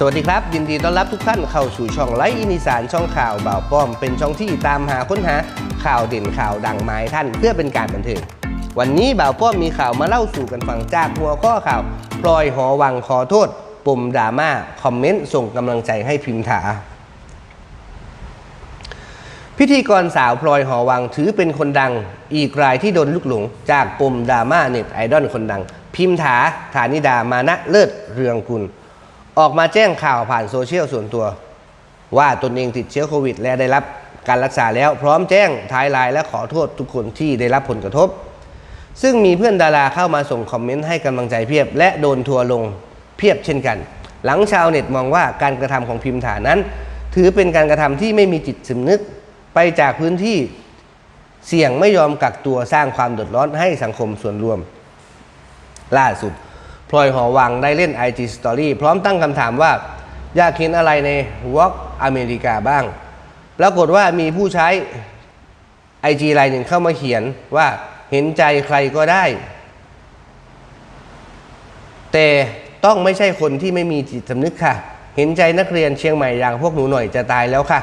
สวัสดีครับ ยินดีต้อนรับทุกท่านเข้าสู่ช่องไลฟ์อินิสานช่องข่าวบ่าวป้อม เป็นช่องที่ตามหาค้นหาข่าวเด่นข่าวดังมาให้ท่านเพื่อเป็นการบันเทิงวันนี้บ่าวป้อมมีข่าวมาเล่าสู่กันฟังจากหัวข้อข่าวพลอยหอวังขอโทษปมดราม่าคอมเมนต์ส่งกำลังใจให้พิมถา พิธีกรสาวพลอยหอวังถือเป็นคนดัง อีกรายที่โดนลุกหลง จากปมดราม่าเน็ตไอดอลคนดัง พิมถาฐานิดามานะเลิศเรืองกุล ออกมาแจ้งข่าวผ่านโซเชียลส่วนตัว ว่าตนเองติดเชื้อโควิด และได้รับการรักษาแล้วพร้อมแจ้งท้ายไลน์และขอโทษทุกคนที่ได้รับผลกระทบ ซึ่งมีเพื่อนดาราเข้ามาส่งคอมเมนต์ให้กำลังใจเพียบ และโดนทัวร์ลงเพียบเช่นกัน หลังชาวเน็ตมองว่าการกระทำของพิมถานั้น ถือเป็นการกระทำที่ไม่มีจิตสำนึกไปจากพื้นที่เสี่ยงไม่ยอมกักตัวสร้างความเดือดร้อนให้สังคมส่วนรวม ล่าสุด พลอยหอวังได้เล่น IG Story พร้อมตั้งคำถามว่า อยากเห็นอะไรใน Walk อเมริกาบ้าง ปรากฏว่ามีผู้ใช้ IG รายหนึ่งเข้ามาเขียนว่าเห็นใจใครก็ได้ แต่ต้องไม่ใช่คนที่ไม่มีจิตสำนึกค่ะ เห็นใจนักเรียนเชียงใหม่อย่างพวกหนูหน่อยจะตายแล้วค่ะ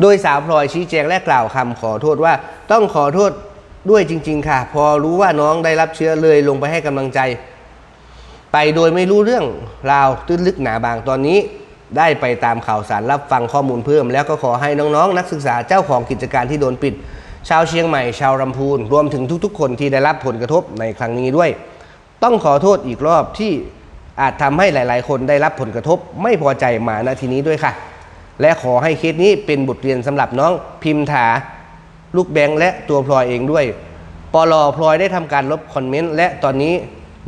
โดยสาวพลอยชี้แจงและกล่าวคำขอโทษว่าต้องขอโทษ ด้วยจริง ๆ ค่ะ พอรู้ว่าน้องได้รับเชื้อเลยลงไปให้กำลังใจ ไปโดยไม่รู้เรื่องราวตื้นลึกหนาบางตอนนี้ ได้ไปตามข่าวสารรับฟังข้อมูลเพิ่ม แล้วก็ขอให้น้องๆ นักศึกษาเจ้าของกิจการที่โดนปิด ชาวเชียงใหม่ ชาวลำพูน รวมถึงทุกๆ คนที่ได้รับผลกระทบในครั้งนี้ด้วย ต้องขอโทษอีกรอบที่อาจทำให้หลาย ๆ คนได้รับผลกระทบ ไม่พอใจมาณทีนี้ด้วยค่ะ และขอให้เคสนี้เป็นบทเรียนสำหรับน้องพิมถา ลูกแบงค์และตัวพลอยเองด้วยปลอพลอยได้ทำการลบคอมเมนต์และตอนนี้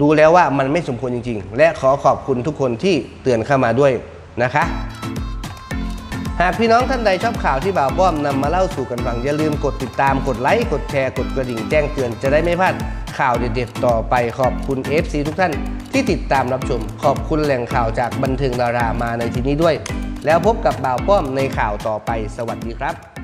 รู้แล้วว่ามันไม่สมควรจริง ๆ และขอขอบคุณทุกคนที่เตือนเข้ามาด้วยนะคะ หากพี่น้องท่านใดชอบข่าวที่บ่าวบ้อมนำมาเล่าสู่กันฟังอย่าลืมกดติดตามกดไลค์กดแชร์กดกระดิ่งแจ้งเตือนจะได้ไม่พลาดข่าวเด็ดๆต่อไปขอบคุณ FC ทุกท่านที่ติดตามรับชม ขอบคุณแหล่งข่าวจากบันเทิงดารามาในที่นี้ด้วย แล้วพบกับบ่าวป้อมในข่าวต่อไปสวัสดีครับ